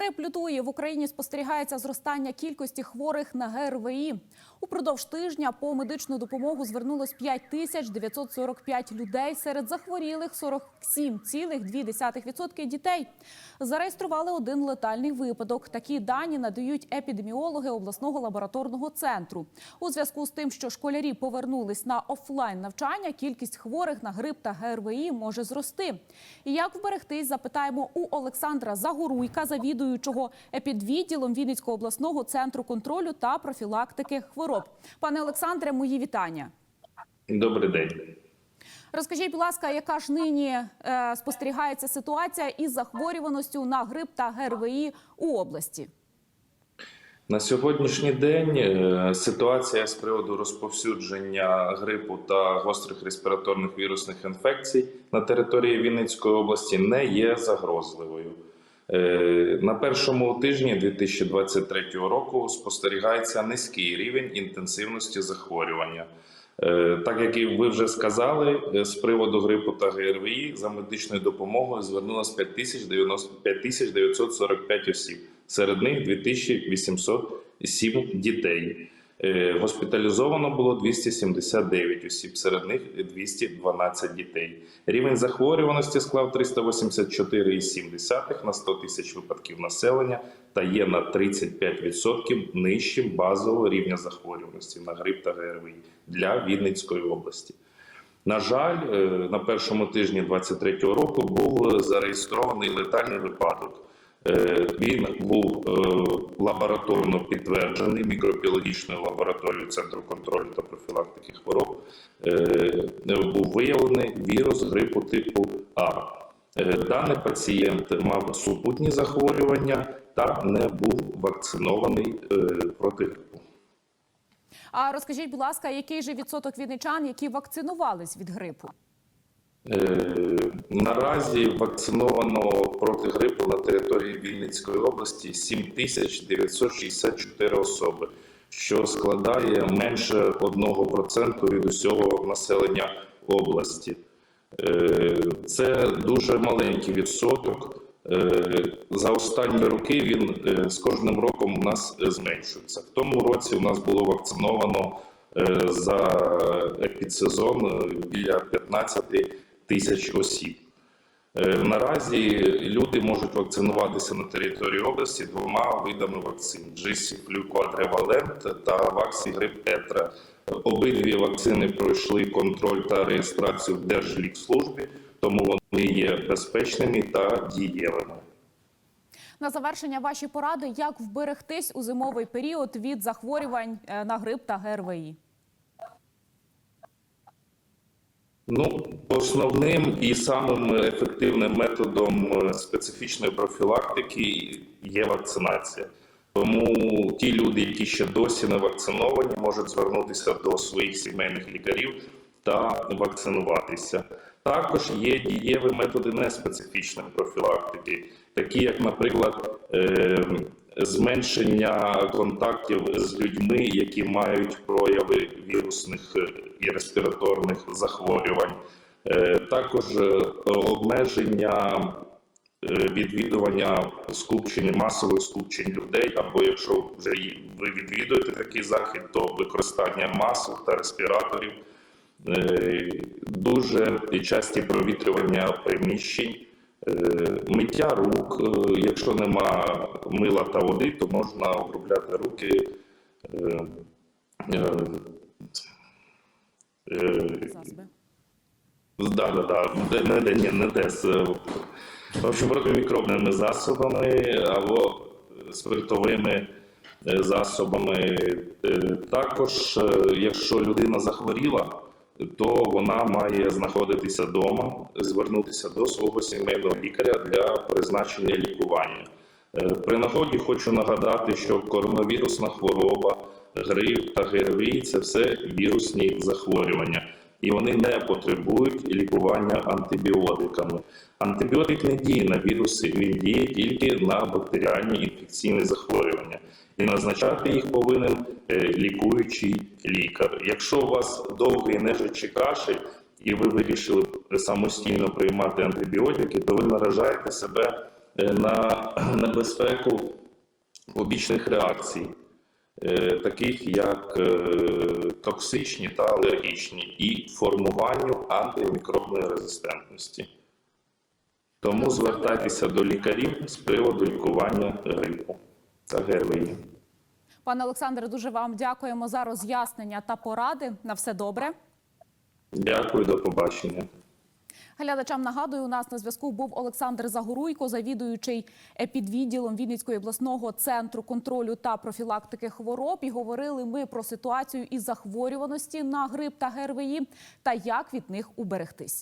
Грип лютує в Україні спостерігається зростання кількості хворих на ГРВІ. Упродовж тижня по медичну допомогу звернулось 5 тисяч 945 людей. Серед захворілих 47,2% дітей. Зареєстрували один летальний випадок. Такі дані надають епідеміологи обласного лабораторного центру. У зв'язку з тим, що школярі повернулись на офлайн навчання, кількість хворих на грип та ГРВІ може зрости. І як вберегтись, запитаємо у Олександра Загоруйка, завідуючого епідвідділом Вінницького обласного центру контролю та профілактики хвороб. Пане Олександре, мої вітання. Добрий день. Розкажіть, будь ласка, яка ж нині е, спостерігається ситуація із захворюваністю на грип та ГРВІ у області? На сьогоднішній день е, ситуація з приводу розповсюдження грипу та гострих респіраторних вірусних інфекцій на території Вінницької області не є загрозливою. Е, На першому тижні 2023 року спостерігається низький рівень інтенсивності захворювання. Е, Так як і ви вже сказали, е, з приводу грипу та ГРВІ за медичною допомогою звернулося 5945 осіб. Серед них 2807 дітей. Е, Госпіталізовано було 279 осіб, серед них 212 дітей. Рівень захворюваності склав 384,7 на 100 тисяч випадків населення та є на 35% нижчим базового рівня захворюваності на грип та ГРВІ для Вінницької області. На жаль, е, на першому тижні 2023 року був зареєстрований летальний випадок. Е, Він був е, лабораторно підтверджений мікробіологічною лабораторією Центру контролю та профілактики хвороб. Е, Був виявлений вірус грипу типу А. Даний пацієнт мав супутні захворювання та не був вакцинований проти грипу. А розкажіть, будь ласка, який же відсоток вінничан, які вакцинувались від грипу? Е, Наразі вакциновано проти грипу на території Вінницької області 7964 особи, що складає менше 1% від усього населення області. Е, Це дуже маленький відсоток. Е, За останні роки він з кожним роком у нас зменшується. В тому році у нас було вакциновано за епідсезон біля 15 тисяч осіб. Е, Наразі люди можуть вакцинуватися на території області двома видами вакцин: Джисіфлю квадревалент та Ваксігрип Етра. Обидві вакцини пройшли контроль та реєстрацію в Держлікслужбі, тому вони є безпечними та дієвими. На завершення ваші поради, як вберегтись у зимовий період від захворювань е, на грип та ГРВІ? Ну, основним і самим ефективним методом е, специфічної профілактики є вакцинація. Тому ті люди, які ще досі не вакциновані, можуть звернутися до своїх сімейних лікарів та вакцинуватися. Також є дієві методи неспецифічної профілактики, такі як, наприклад, е, зменшення контактів з людьми, які мають прояви вірусних е, і респіраторних захворювань, Е, також е, обмеження відвідування скупчень, масових скупчень людей, або якщо вже ви відвідуєте такий захід, то використання масок та респіраторів, дуже часті провітрювання приміщень, миття рук. Е, Якщо нема мила та води, то можна обробляти руки. е, е, е, Засоби. Да, да, да. Не, не, не, не дес. В общем, протимікробними засобами або спиртовими е, засобами. Е, Також, е, якщо людина захворіла, то вона має знаходитися вдома, звернутися до свого сімейного лікаря для призначення лікування. Е, При нагоді хочу нагадати, що коронавірусна хвороба, грип та ГРВІ – це все вірусні захворювання і вони не потребують лікування антибіотиками. Антибіотик не діє на віруси, він діє тільки на бактеріальні інфекційні захворювання. І назначати їх повинен е, лікуючий лікар. Якщо у вас довгий нежичий кашель, і ви вирішили самостійно приймати антибіотики, то ви наражаєте себе е, на небезпеку побічних реакцій, е, таких як токсичні та алергічні, і формуванню антимікробної резистентності. Тому звертайтеся до лікарів з приводу лікування грипу та ГРВІ. Пане Олександре, дуже вам дякуємо за роз'яснення та поради. На все добре. Дякую, до побачення. Глядачам нагадую, у нас на зв'язку був Олександр Загоруйко, завідуючий епідвідділом Вінницького обласного центру контролю та профілактики хвороб. І говорили ми про ситуацію із захворюваності на грип та ГРВІ та як від них уберегтись.